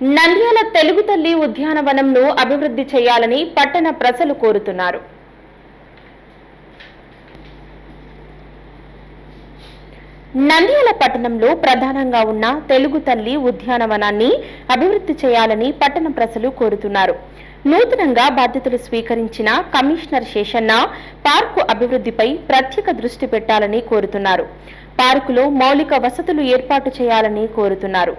నంద్యాల తెలుగు తల్లి ఉద్యానవనంను అభివృద్ధి చేయాలని పట్టణ ప్రజలు కోరుతున్నారు. నంద్యాల పట్టణంలో ప్రధానంగా ఉన్న తెలుగు తల్లి ఉద్యానవనాన్ని అభివృద్ధి చేయాలని పట్టణ ప్రజలు కోరుతున్నారు. నూతనంగా బాధ్యతలు స్వీకరించిన కమిషనర్ శేషన్న పార్కు అభివృద్ధిపై ప్రత్యేక దృష్టి పెట్టాలని కోరుతున్నారు. పార్కులో మౌలిక వసతులు ఏర్పాటు చేయాలని కోరుతున్నారు.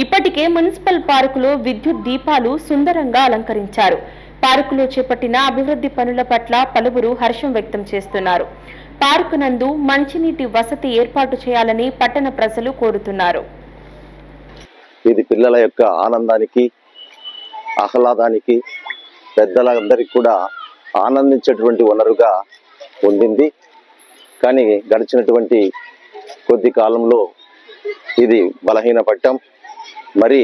ఇప్పటికే మున్సిపల్ పార్కులో విద్యుత్ దీపాలు సుందరంగా అలంకరించారు. పార్కులో చేపట్టిన అభివృద్ధి పనుల పట్ల పలువురు హర్షం వ్యక్తం చేస్తున్నారు. పార్కు నందు మంచినీటి వసతి ఏర్పాటు చేయాలని పట్టణ ప్రజలు కోరుతున్నారు. ఇది పిల్లల యొక్క ఆనందానికి ఆహ్లాదానికి పెద్దలందరికీ కూడా ఆనందించేటువంటి వనరుగా ఉండింది. కానీ గడిచినటువంటి కొద్ది కాలంలో ఇది బలహీన పట్టం మరి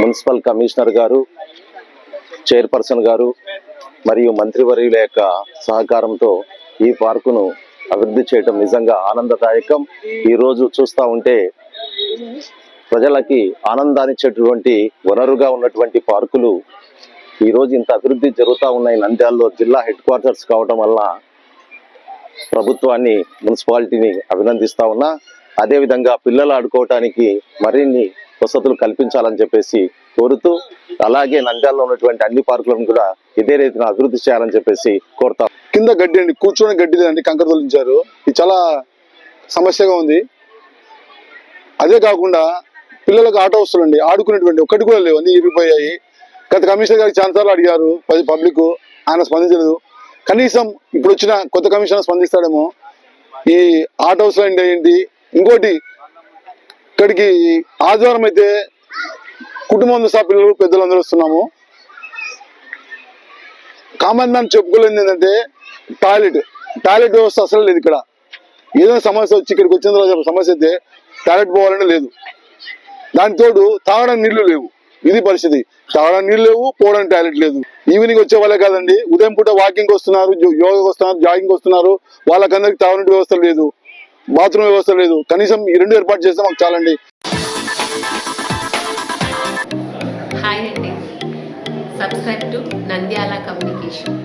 మున్సిపల్ కమిషనర్ గారు చైర్పర్సన్ గారు మరియు మంత్రివర్యుల యొక్క సహకారంతో ఈ పార్కును అభివృద్ధి చేయడం నిజంగా ఆనందదాయకం. ఈరోజు చూస్తూ చూస్తా ఉంటే ప్రజలకి ఆనందాన్నిచ్చేటువంటి వనరుగా ఉన్నటువంటి పార్కులు ఈ రోజు ఇంత అభివృద్ధి జరుగుతూ ఉన్నాయి. నంద్యాలలో జిల్లా హెడ్ క్వార్టర్స్ కావడం వల్ల ప్రభుత్వాన్ని మున్సిపాలిటీని అభినందిస్తా ఉన్నా. అదేవిధంగా పిల్లలు ఆడుకోవటానికి మరిన్ని వసతులు కల్పించాలని చెప్పేసి కోరుతూ అలాగే నంద్యాలలో ఉన్నటువంటి అన్ని పార్కులను కూడా ఇదే రీతిన అభివృద్ధి చేయాలని చెప్పేసి కోరుతాం కింద గడ్డి అండి కూర్చొని గడ్డి లేదండి కంకర తొలించారు. ఇది చాలా సమస్యగా ఉంది. అదే కాకుండా పిల్లలకు ఆట వస్తువులండి ఆడుకునేటువంటి ఒక్కటి కూడా లేవు అన్ని ఇరిగిపోయాయి. గత కమిషనర్ గారికి ఛాన్సర్లు అడిగారు పబ్లిక్ ఆయన స్పందించలేదు. కనీసం ఇప్పుడు వచ్చిన కొత్త కమిషనర్ స్పందిస్తాడేమో ఈ ఆట హౌస్లు అండి ఏంటి? ఇంకోటి ఇక్కడికి ఆదివారం అయితే కుటుంబం సహా పిల్లలు పెద్దలందరూ వస్తున్నాము. కామన్ మ్యాన్ చెప్పుకోలేదు ఏంటంటే టాయిలెట్. టాయిలెట్ వ్యవస్థ అసలు లేదు ఇక్కడ. ఏదైనా సమస్య వచ్చి ఇక్కడికి వచ్చిన తర్వాత సమస్య అయితే టాయిలెట్ పోవాలని లేదు. దానితోడు తాగడానికి నీళ్ళు లేవు. ఇది పరిస్థితి. తాగడానికి నీళ్ళు లేవు పోవడానికి టాయిలెట్ లేదు. ఈవినింగ్ వచ్చే వాళ్ళే కాదండి. ఉదయం పూట వాకింగ్ వస్తున్నారు జో- యోగాకి వస్తున్నారు జాగింగ్ వస్తున్నారు. వాళ్ళకందరికి తాగడానికి వ్యవస్థ లేదు. బాత్రూమ్ వ్యవస్థ లేదు. కనీసం ఈ రెండు ఏర్పాటు చేస్తే మాకు చాలండి. హాయ్ అండి సబ్స్క్రైబ్ టు నంద్యాల కమ్యూనికేషన్